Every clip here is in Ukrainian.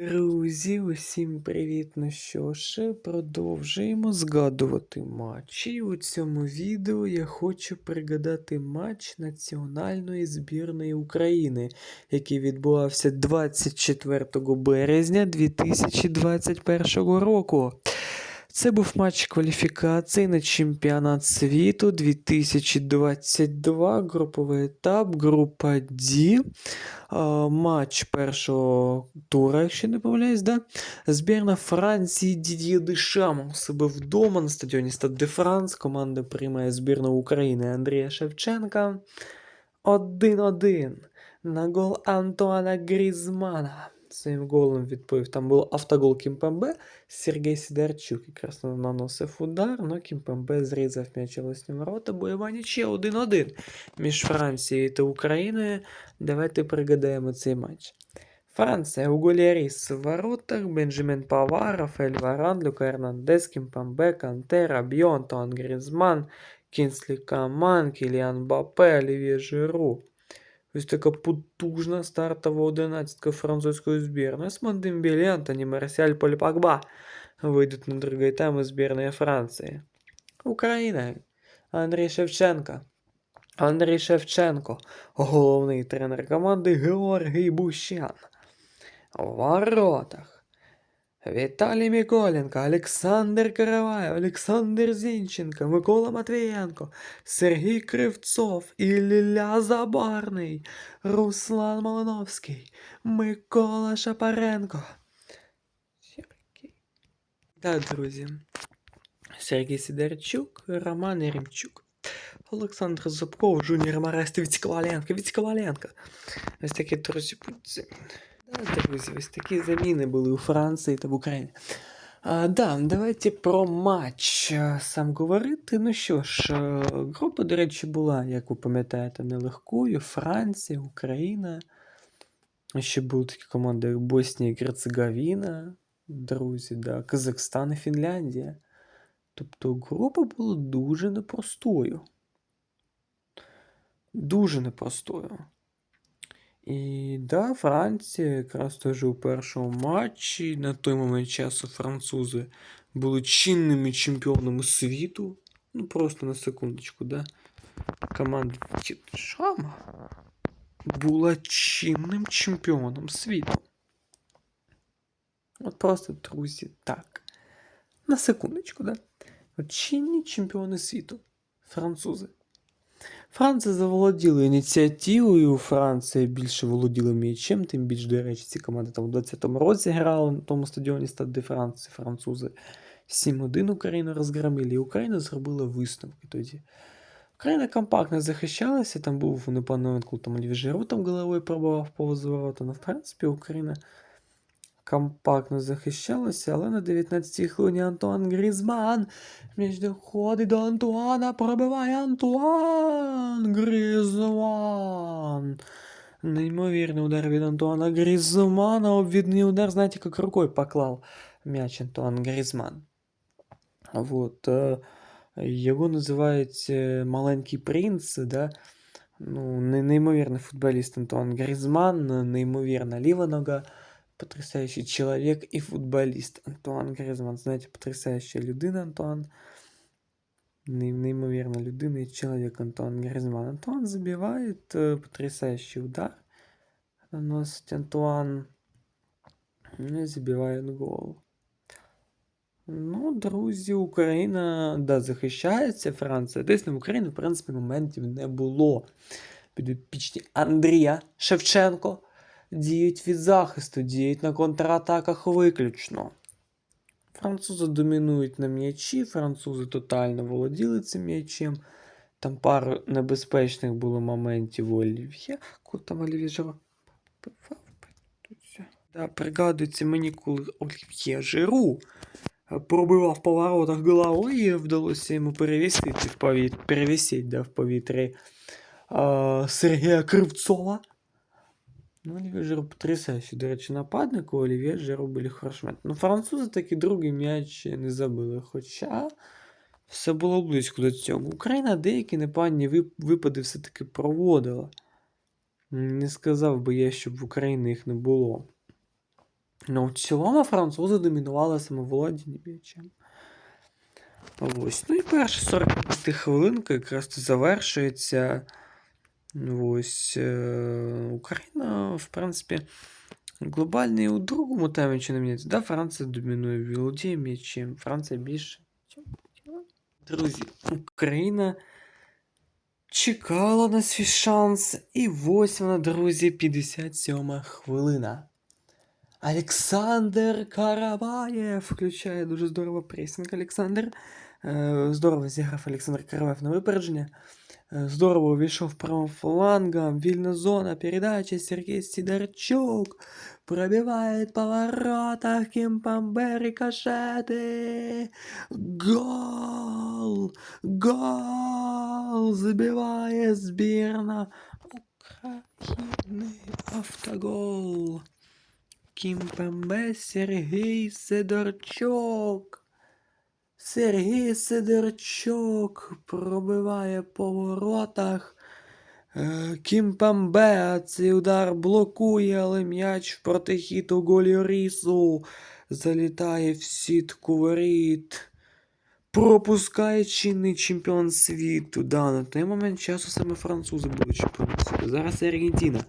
Друзі, усім привіт! Ну що ж, продовжуємо згадувати матчі. У цьому відео я хочу пригадати матч національної збірної України, який відбувався 24 березня 2021 року. Це був матч кваліфікації на чемпіонат світу 2022, груповий етап, група D. Матч першого тура, якщо не помиляюсь, да? Збірна Франції Дід'є Дешам у себе вдома на стадіоні Стад де Франс. Команда приймає збірну України Андрія Шевченка. 1-1 на гол Антуана Грізмана. Своїм голом відповів. Там був автогол Кімпембе. Сергій Сидорчук якраз наносив удар, але Кімпембе зрізав м'яч власні ворота. Бойова нічия 1-1 між Францією та Україною. Давайте пригадаємо цей матч. Франція у голі Ріс в воротах, Бенджамін Павар, Рафаель Варан, Люка Ернандес, Кімпембе, Канте, Рабьо, Антуан Грізман, Кінслі Каман, Кіліан Бапе, Олівє Жиру. Ось така потужна стартова одинадцятка французької збірної. Осман Дембілі, Антоні Марсіаль, Поль Пакба вийдуть на другий тайм збірної Франції. Україна. Андрій Шевченко. Андрій Шевченко, головний тренер команди Георгій Бущан. У воротах. Віталій Миколенко, Олександр Караваєв, Олександр Зінченко, Микола Матвієнко, Сергій Кривцов, Ілля Забарний, Руслан Малиновський, Микола Шапаренко. Так, друзі. Сергій Сидорчук, Роман Єремчук. Олександр Зубков, Жуніор Марест, Віцьковаленко, Віцьковаленко. Ось такі, друзі, будуть друзі, ось такі заміни були у Франції та в Україні. А, да, давайте про матч сам говорити. Ну що ж, група, до речі, була, як ви пам'ятаєте, нелегкою. Франція, Україна. Ще були такі команди, як Боснія і Герцеговіна, друзі, да, Казахстан і Фінляндія. Тобто група була дуже непростою. Дуже непростою. І да, Франція якраз теж у першому матчі на той момент часу французи були чинними чемпіонами світу. Ну, просто на секундочку, да. Команда Шама була чинним чемпіоном світу. От просто, друзі, так. На секундочку, да. Чинні чемпіони світу. Французи. Франція заволоділа ініціативою, Франція більше володіла м'ячем, тим більш, до речі, ці команди там у 20-му році грали на тому стадіоні Стад де Франції, французи 7-1 Україну розгромили, і Україна зробила висновки тоді. Україна компактно захищалася, там був коли там Оліві Жиру там головою пробував повз ворота, але в принципі Україна компактно захищалася, але на 19-й хвилині Антуан Грізман між доходить до Антуана, пробиває Антуан Грізман. Неймовірний удар від Антуана Грізмана, обвідний удар, знаєте, як рукою поклав м'яч Антуан Грізман. Вот. е, Його називають е, маленький принц, да? ну, не- неймовірний футболіст Антуан Грізман, неймовірна ліва нога Потрясающий человек и футболист Антуан Гризман. Знаєте, потрясающая людина Антуан. Ней- Неймовірна людина і чоловік Антуан Гризман. Антуан забиває е, потрясающий удар. Наносить Антуан. Ну, і забиває гол. Ну, друзі, Україна да, захищається, Франція. Десь на Україні, в принципі, моментів не було. Підопічні Андрія Шевченко діють від захисту, діють на контратаках виключно. Французи домінують на м'ячі, французи тотально володіли цим м'ячем. Там пару небезпечних було моментів у Олів'є. Коли там Олів'є Жиро Да, пригадується мені, коли Олів'є Жиру е, пробивав по воротах головою і вдалося йому перевісити в повітрі, перевісити, да, в повітрі а, Сергія Кривцова. Ну, Олів'є Жиру потрясаючий, до речі, нападник, у Олів'є Жиру були хороші моменти. Ну, французи таки другий м'яч не забили, хоча все було близько до цього. Україна деякі непогані випади все-таки проводила. Не сказав би я, щоб в Україні їх не було. Ну, в цілому французи домінували самоволодіння м'ячем. Ось. Ну і перша 45 хвилинка якраз завершується. Ось е, Україна, в принципі, глобальний у другому таймі чи не міняється. Да, Франція домінує, володіє м'ячем. Франція більше. Друзі, Україна чекала на свій шанс. І ось вона, друзі, 57 хвилина. Олександр Караваєв включає дуже здорово пресінг Олександр. Е, Здорово зіграв Олександр Караваєв на випередження. Е, Здорово увійшов правим флангом. Вільна зона, передача, Сергій Сидорчук. Пробивает поворота, Кимпамбе, рикошеты. Гол! Гол! Забиває збірна України. Автогол. Кімпембе Сергій Сидорчук. Сергій Сидорчук пробиває по воротах. Е, Кімпембе цей удар блокує, але м'яч в протихід у голі Рісу. Залітає в сітку воріт. Пропускає чинний чемпіон світу. Да, на той момент часу саме французи були чемпіоном. Зараз Аргентина.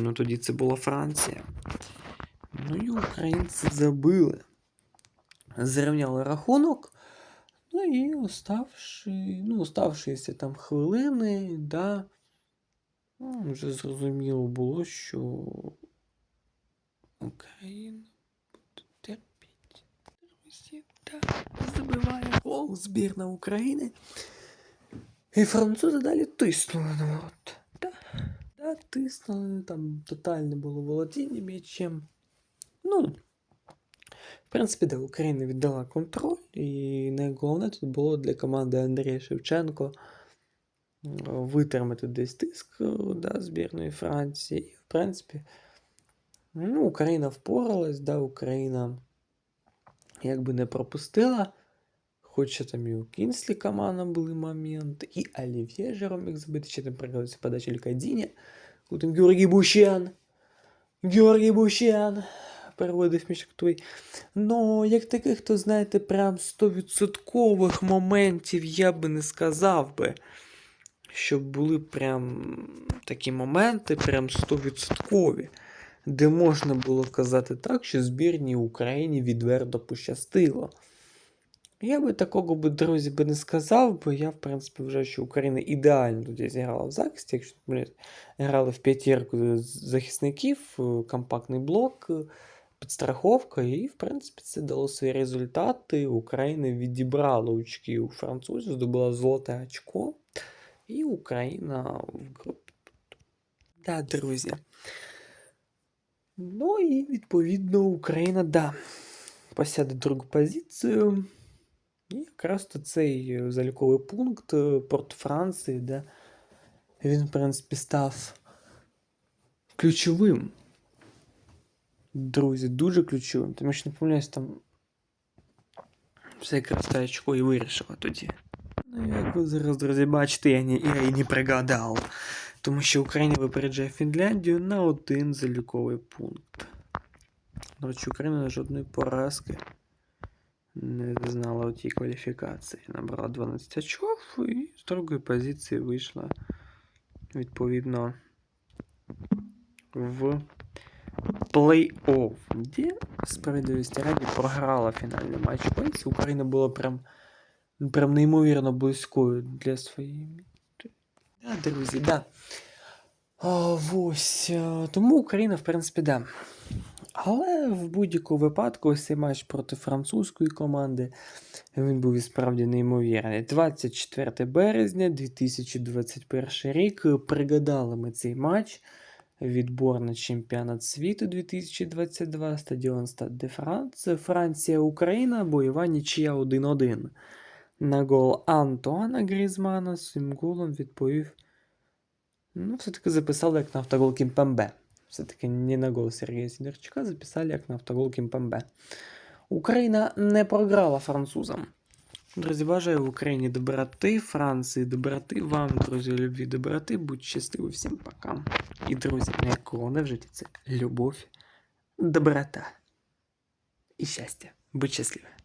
Ну тоді це була Франція. Ну і українці забили. Зрівняли рахунок. Ну і оставши, ну, оставшися там хвилини, да, ну, вже зрозуміло було, що Україна буде терпіти. Да, забиває гол збірна України. І французи далі тиснули на ворот. Да, да, тиснули, там тотальне було володіння м'ячем. В принципі, да, Україна віддала контроль, і найголовне тут було для команди Андрія Шевченко витримати десь тиск е, да, збірної Франції. І, в принципі, ну, Україна впоралась, да, Україна якби не пропустила. Хоча там і у Кінслі команда були моменти, і Олів'є Жером міг забити, чи там пригодиться подача Лікадіні. Потім Георгій Бущан. Георгій Бущан переводив між. Ну, як таких, то знаєте, прям 100% моментів я би не сказав би. Щоб були прям такі моменти, прям 100%, де можна було казати так, що збірній Україні відверто пощастило. Я би такого би, друзі, би не сказав, бо я, в принципі, вважаю, що Україна ідеально тоді зіграла в захисті. Якщо блядь, грали в п'ятірку захисників, е, компактний блок, підстраховка, і, в принципі, це дало свої результати. Україна відібрала очки у французів, здобула золоте очко. І Україна в групі. Да, друзі. Ну і відповідно Україна, да, посяде другу позицію. І якраз то цей заліковий пункт е, проти Франції, де він, в принципі, став ключовим. Друзі, дуже ключовим. Тому що не помиляюсь, там все якраз те очко і вирішило тоді. Ну, як ви зараз, друзі, бачите, я, не, я і не пригадав. Тому що Україна випереджає Фінляндію на один заліковий пункт. До речі, Україна жодної поразки не знала у тій кваліфікації. Набрала 12 очков і з другої позиції вийшла відповідно в плей-офф, де справедливості раді програла фінальний матч Уельс. Україна була прям, прям неймовірно близькою для своєї. Да, друзі, да. А, ось. Тому Україна, в принципі, да. Але в будь-якому випадку ось цей матч проти французької команди він був і справді неймовірний. 24 березня 2021 рік. Пригадали ми цей матч. Відбор на чемпіонат світу 2022, стадіон Стад де Франц, Франція, Україна, бойова нічия 1-1. На гол Антуана Грізмана своїм голом відповів. Ну, все-таки записали як на автогол Кімпембе. Все-таки не на гол Сергія Сідорчука, записали як на автогол Кімпембе. Україна не програла французам. Друзі, бажаю в Україні доброти, Франції доброти, вам, друзі, любві доброти, будь щасливі, всім пока. І, друзі, найголовніше в житті це любов доброта и счастье. Будь счастливым.